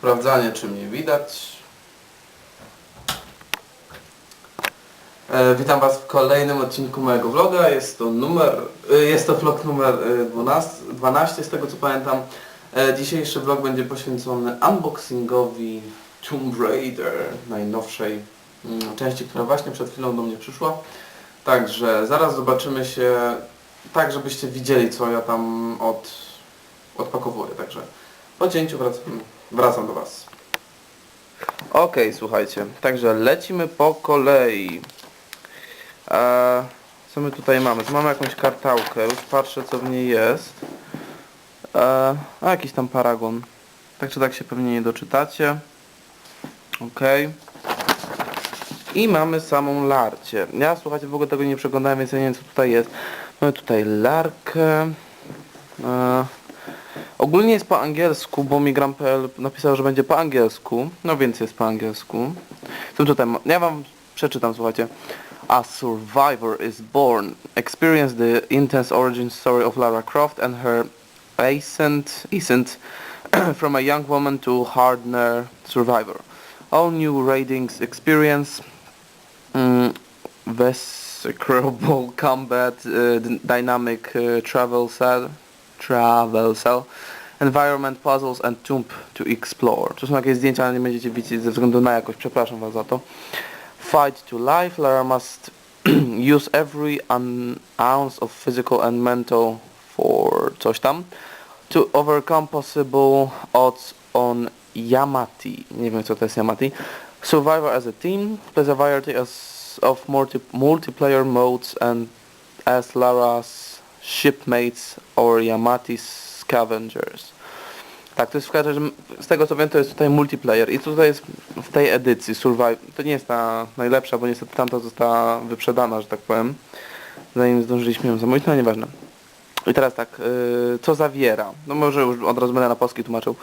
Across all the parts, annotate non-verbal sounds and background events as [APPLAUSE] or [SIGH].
Sprawdzanie, czy mnie widać. E, witam Was w kolejnym odcinku mojego vloga. Jest to numer, e, jest to vlog numer e, 12, 12 z tego co pamiętam. Dzisiejszy vlog będzie poświęcony unboxingowi Tomb Raider, najnowszej mm, części, która właśnie przed chwilą do mnie przyszła. Także zaraz zobaczymy się, tak żebyście widzieli co ja tam od, odpakowuję. Także po cięciu wracam, wracam do Was. Okej, słuchajcie, także lecimy po kolei. Eee, co my tutaj mamy? Mamy jakąś kartałkę, już patrzę co w niej jest. Eee, a jakiś tam paragon. Tak czy tak się pewnie nie doczytacie. Okej. I mamy samą larcie. Ja słuchajcie w ogóle tego nie przeglądałem, więc ja nie wiem co tutaj jest. Mamy tutaj larkę. Eee, ogólnie jest po angielsku, bo mi Gram.pl napisał, że będzie po angielsku. No więc jest po angielsku. Co tutaj Ja wam przeczytam, słuchajcie. A survivor is born. Experience the intense origin story of Lara Croft and her ascent, ascent [CLEARS THROAT] from a young woman to hardener survivor. All new ratings experience, mm, execrable [LAUGHS] combat, uh, dynamic uh, travel cell, travel cell, environment puzzles and tomb to explore. To są jakieś zdjęcia, ale nie będziecie widzieć ze względu na jakość, przepraszam was za to. Fight to life, Lara must [CLEARS THROAT] use every un- ounce of physical and mental for coś tam to overcome possible odds on Yamati. Nie wiem co to jest Yamati. Survivor as a team, plays a variety of multi multiplayer modes and as Lara's shipmates or Yamati's scavengers. Tak, to jest w każdym, z tego co wiem to jest tutaj multiplayer i tutaj jest w tej edycji Survive, to nie jest ta najlepsza, bo niestety tamta została wyprzedana, że tak powiem, zanim zdążyliśmy ją zamówić, no nieważne. I teraz tak, y, co zawiera? No może już od razu będę na polski tłumaczył.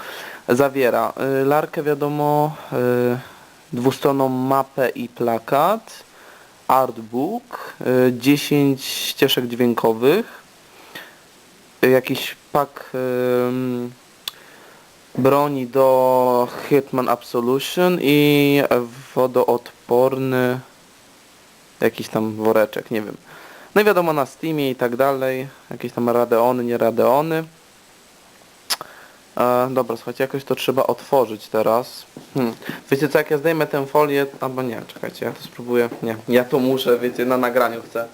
Zawiera y, larkę wiadomo, y, dwustronną mapę i plakat, artbook, y, 10 ścieżek dźwiękowych, y, jakiś pak ym, broni do Hitman Absolution i wodoodporny jakiś tam woreczek, nie wiem. No i wiadomo na Steamie i tak dalej, jakieś tam Radeony, nie Radeony. E, dobra, słuchajcie, jakoś to trzeba otworzyć teraz. Hmm. Wiecie co, jak ja zdejmę tę folię, albo nie, czekajcie, ja to spróbuję. Nie, ja to muszę, wiecie, na nagraniu chcę.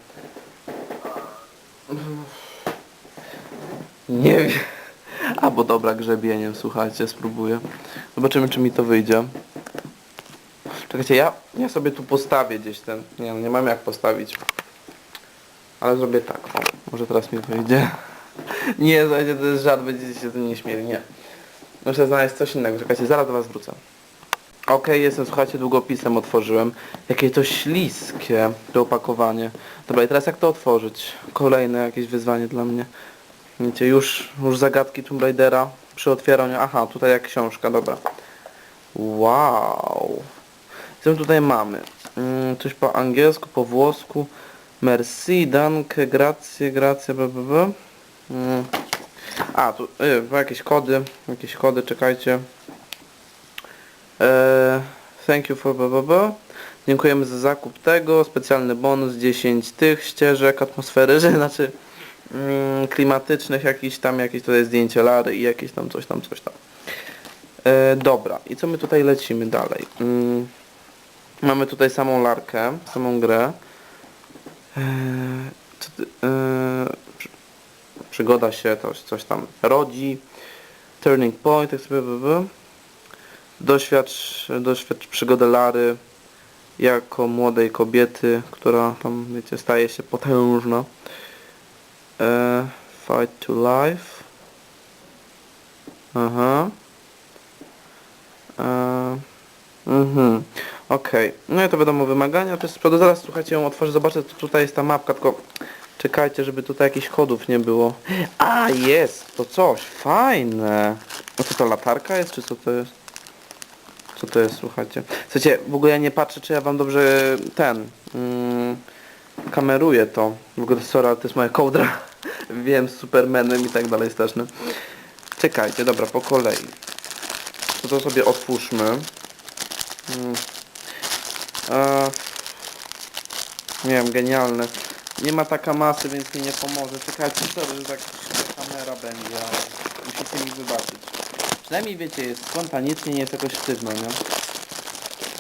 Nie wiem. Albo dobra, grzebieniem, słuchajcie, spróbuję. Zobaczymy, czy mi to wyjdzie. Czekajcie, ja, ja sobie tu postawię gdzieś ten. Nie, no nie mam jak postawić. Ale zrobię tak, o, może teraz mi wyjdzie. [LAUGHS] Nie, słuchajcie, to jest żart, będziecie się tym nie śmieli, nie. Muszę znaleźć coś innego, czekajcie, zaraz do was wrócę. Okej, jestem, słuchajcie, długopisem otworzyłem. Jakie to śliskie to opakowanie. Dobra, i teraz jak to otworzyć? Kolejne jakieś wyzwanie dla mnie. Wiecie, już, już zagadki Tomb Raidera przy otwieraniu. Aha, tutaj jak książka, dobra. Wow. Co tutaj mamy? Mm, coś po angielsku, po włosku. Merci, danke, grazie, grazie, bla, bla, bla. Mm. A, tu y, jakieś kody, jakieś kody, czekajcie. E, thank you for bla, bla, bla. Dziękujemy za zakup tego, specjalny bonus 10 tych ścieżek atmosfery, [LAUGHS] że znaczy klimatycznych, jakieś tam, jakieś tutaj zdjęcie Lary i jakieś tam coś tam, coś tam. E, dobra, i co my tutaj lecimy dalej? Mm, mamy tutaj samą larkę, samą grę. Eee, przy, przygoda się, to coś tam rodzi. Turning point, tak sobie. Doświadcz, doświadcz przygodę Lary jako młodej kobiety, która tam, wiecie, staje się potężna. Eee, fight to life. Aha. Eee, mhm. Okej, no i to wiadomo wymagania, to jest z zaraz słuchajcie ją otworzę, zobaczę co tutaj jest ta mapka, tylko czekajcie, żeby tutaj jakichś kodów nie było. A, jest, to coś, fajne. No co to, latarka jest, czy co to jest? Co to jest, słuchajcie? Słuchajcie, w ogóle ja nie patrzę, czy ja wam dobrze ten, mm, kameruję to. W ogóle sorry, to jest moja kołdra. [LAUGHS] Wiem, z Supermanem i tak dalej straszne. Czekajcie, dobra, po kolei. to sobie otwórzmy. Mm. E, nie wiem, genialne. Nie ma taka masy, więc mi nie pomoże. Czekajcie, sorry, że tak kamera będzie, ale musicie mi wybaczyć. Przynajmniej wiecie, jest spontanicznie, nie jest jakoś sztywno, nie?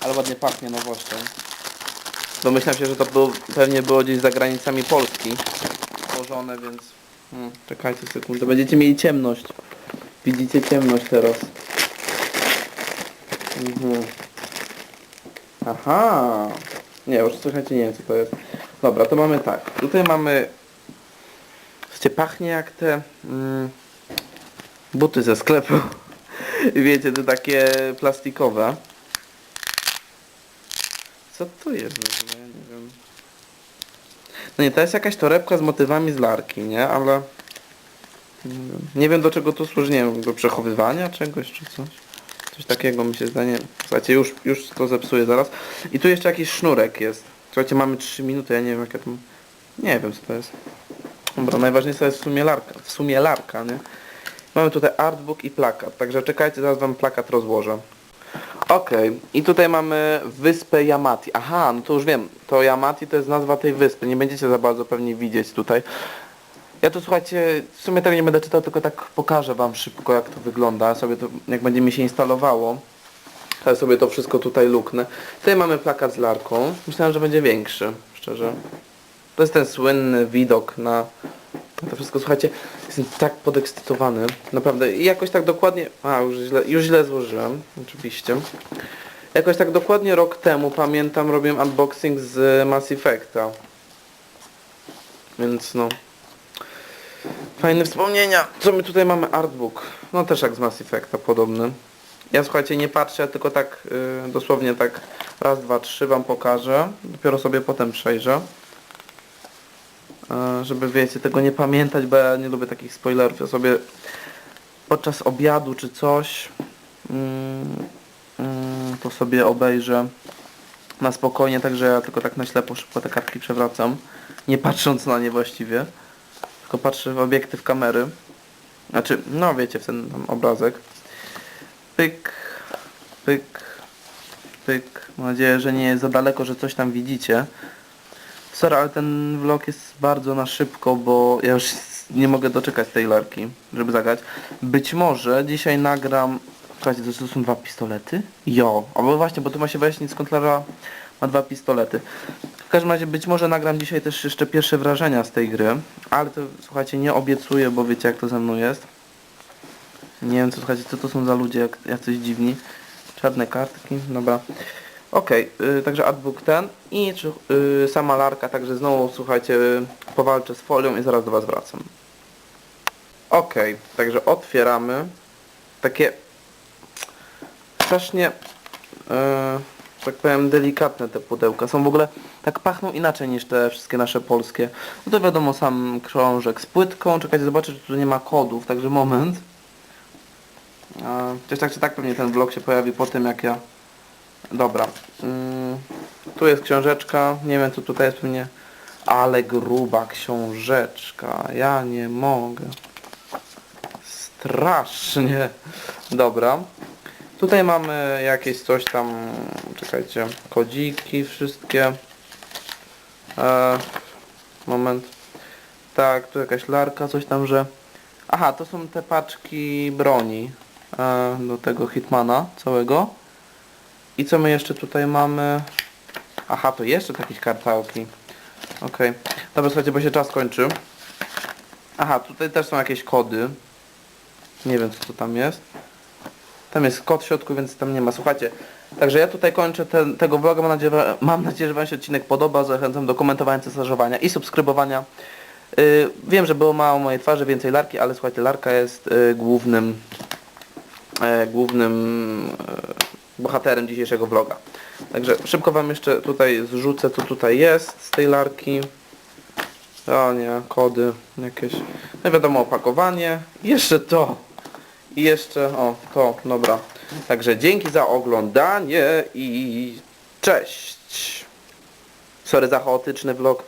Ale ładnie pachnie nowością. Domyślam się, że to było, pewnie było gdzieś za granicami Polski złożone, więc... Hmm, czekajcie sekundę, będziecie mieli ciemność. Widzicie ciemność teraz. Mhm. Aha. Nie, już słuchajcie, nie wiem co to jest. Dobra, to mamy tak. Tutaj mamy... Słuchajcie, pachnie jak te... Mm, buty ze sklepu. [LAUGHS] Wiecie, te takie plastikowe. Co to jest w ogóle? Ja nie wiem. No nie, to jest jakaś torebka z motywami z larki, nie? Ale... Nie wiem, nie wiem do czego to służy, nie wiem, do przechowywania czegoś czy coś. Coś takiego mi się zdaje. Słuchajcie, już, już to zepsuję zaraz. I tu jeszcze jakiś sznurek jest. Słuchajcie, mamy 3 minuty, ja nie wiem jak ja tam... Nie wiem co to jest. Dobra, najważniejsza jest w sumie larka. W sumie larka, nie? Mamy tutaj artbook i plakat. Także czekajcie, zaraz wam plakat rozłożę. Okej, i tutaj mamy wyspę Yamati. Aha, no to już wiem. To Yamati to jest nazwa tej wyspy. Nie będziecie za bardzo pewnie widzieć tutaj. Ja tu słuchajcie, w sumie tego nie będę czytał, tylko tak pokażę wam szybko jak to wygląda. Sobie to, jak będzie mi się instalowało. Ja sobie to wszystko tutaj luknę. Tutaj mamy plakat z larką. Myślałem, że będzie większy, szczerze. To jest ten słynny widok na to wszystko. Słuchajcie, jestem tak podekscytowany. Naprawdę. I jakoś tak dokładnie... A, już źle, już źle złożyłem. Oczywiście. Jakoś tak dokładnie rok temu, pamiętam, robiłem unboxing z Mass Effecta. Więc no... Fajne wspomnienia. Co my tutaj mamy? Artbook. No też jak z Mass Effecta, podobny. Ja słuchajcie, nie patrzę, tylko tak y, dosłownie tak raz, dwa, trzy wam pokażę. Dopiero sobie potem przejrzę. Żeby wiecie, tego nie pamiętać, bo ja nie lubię takich spoilerów. Ja sobie podczas obiadu czy coś mm, mm, to sobie obejrzę na spokojnie, także ja tylko tak na ślepo szybko te kartki przewracam, nie patrząc na nie właściwie, tylko patrzę w obiektyw kamery. Znaczy, no wiecie, w ten tam obrazek. Pyk, pyk, pyk. Mam nadzieję, że nie jest za daleko, że coś tam widzicie. Sorry, ale ten vlog jest bardzo na szybko, bo ja już nie mogę doczekać tej larki, żeby zagrać. Być może dzisiaj nagram... Słuchajcie, to, są dwa pistolety? Jo, albo właśnie, bo tu ma się wyjaśnić skąd Lara ma dwa pistolety. W każdym razie być może nagram dzisiaj też jeszcze pierwsze wrażenia z tej gry, ale to słuchajcie, nie obiecuję, bo wiecie jak to ze mną jest. Nie wiem co słuchajcie, co to są za ludzie, jak jacyś dziwni. Czarne kartki, dobra. Okej, y, także adbook ten i y, sama larka, także znowu słuchajcie, y, powalczę z folią i zaraz do Was wracam. Okej, także otwieramy takie strasznie, y, tak powiem, delikatne te pudełka. Są w ogóle, tak pachną inaczej niż te wszystkie nasze polskie. No to wiadomo, sam krążek z płytką. Czekajcie, zobaczę, czy tu nie ma kodów, także moment. Chociaż tak czy tak pewnie ten vlog się pojawi po tym, jak ja Dobra. Mm, tu jest książeczka. Nie wiem co tutaj jest pewnie. Ale gruba książeczka. Ja nie mogę. Strasznie. Dobra. Tutaj mamy jakieś coś tam. Czekajcie. Kodziki wszystkie. E, moment. Tak, tu jakaś larka, coś tam, że... Aha, to są te paczki broni. E, do tego Hitmana całego. I co my jeszcze tutaj mamy? Aha, to jeszcze jakieś kartałki. Okej. Okay. Dobra, słuchajcie, bo się czas kończy. Aha, tutaj też są jakieś kody. Nie wiem, co to tam jest. Tam jest kod w środku, więc tam nie ma. Słuchajcie, także ja tutaj kończę ten, tego vloga. Mam nadzieję, mam nadzieję, że Wam się odcinek podoba. Zachęcam do komentowania, cesarzowania i subskrybowania. Yy, wiem, że było mało mojej twarzy, więcej larki, ale słuchajcie, larka jest yy, głównym yy, głównym yy, bohaterem dzisiejszego vloga. Także szybko Wam jeszcze tutaj zrzucę, co tutaj jest z tej larki. O nie, kody jakieś. No wiadomo, opakowanie. Jeszcze to. I jeszcze, o, to, dobra. Także dzięki za oglądanie i cześć. Sorry za chaotyczny vlog.